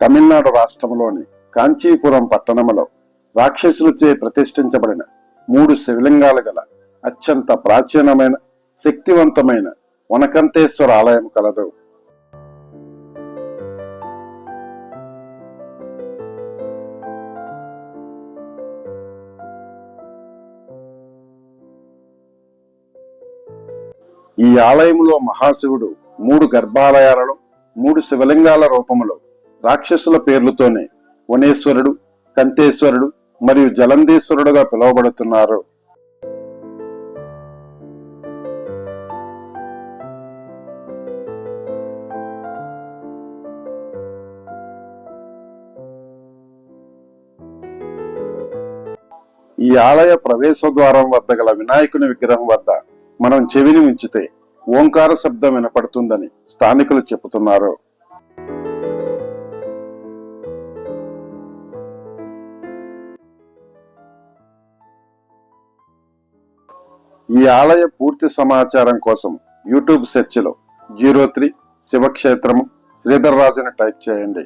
తమిళనాడు రాష్ట్రంలోని కాంచీపురం పట్టణంలో రాక్షసులచే ప్రతిష్ఠించబడిన మూడు శివలింగాలు గల అత్యంత ప్రాచీనమైన శక్తివంతమైన వనకంతేశ్వర ఆలయం కలదు. ఈ ఆలయంలో మహాశివుడు మూడు గర్భాలయాలలో మూడు శివలింగాల రూపంలో రాక్షసుల పేర్లతోనే వనేశ్వరుడు కంతేశ్వరుడు మరియు జలంధేశ్వరుడుగా పిలువబడుతున్నారు. ఈ ఆలయ ప్రవేశ ద్వారం వద్ద గల వినాయకుని విగ్రహం వద్ద మనం చెవిని ఉంచితే ఓంకార శబ్దం వినపడుతుందని స్థానికులు చెబుతున్నారు. ఈ ఆలయ పూర్తి సమాచారం కోసం యూట్యూబ్ సెర్చ్లో జీరో త్రీ శివక్షేత్రము శ్రీధర్రాజుని టైప్ చేయండి.